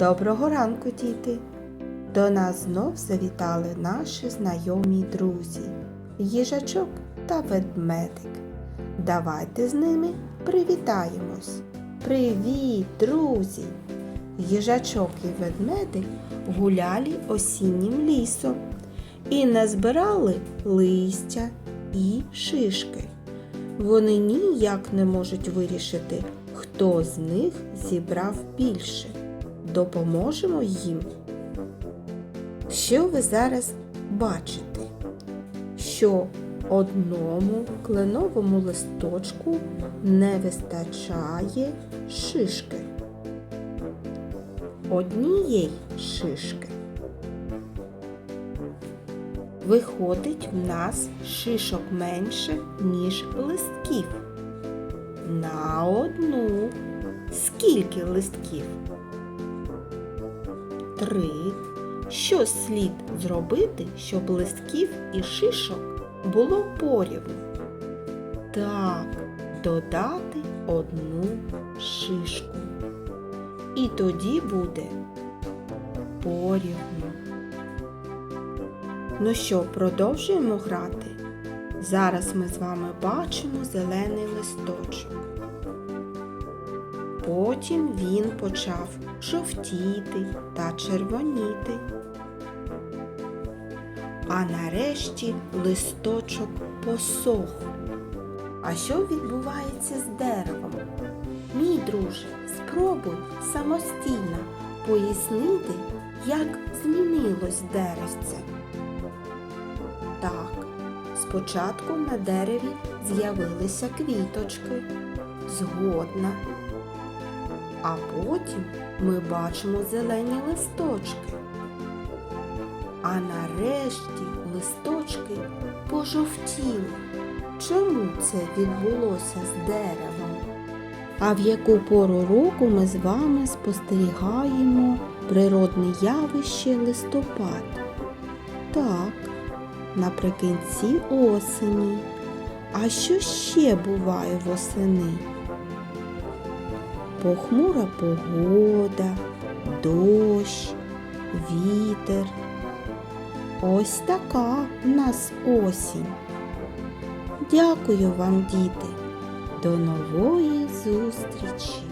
Доброго ранку, діти! До нас знов завітали наші знайомі друзі їжачок та ведмедик. Давайте з ними привітаємось. Привіт, друзі! Їжачок і ведмедик гуляли осіннім лісом і назбирали листя і шишки. Вони ніяк не можуть вирішити, хто з них зібрав більше. Допоможемо їм. Що ви зараз бачите? Що одному кленовому листочку не вистачає шишки. Однієї шишки. Виходить, в нас шишок менше, ніж листків. На одну. Скільки листків? Три. Що слід зробити, щоб листків і шишок було порівну? Так, додати одну шишку. І тоді буде порівну. Ну що, продовжуємо грати? Зараз ми з вами бачимо зелений листочок. Потім він почав жовтіти та червоніти. А нарешті листочок посох. А що відбувається з деревом? Мій друже, спробуй самостійно пояснити, як змінилось деревце. Так, спочатку на дереві з'явилися квіточки. Згодна. А потім ми бачимо зелені листочки. А нарешті листочки пожовтіли. Чому це відбулося з деревом? А в яку пору року ми з вами спостерігаємо природне явище листопад? Так, наприкінці осені. А що ще буває восени? Похмура погода, дощ, вітер. Ось така в нас осінь. Дякую вам, діти. До нової зустрічі!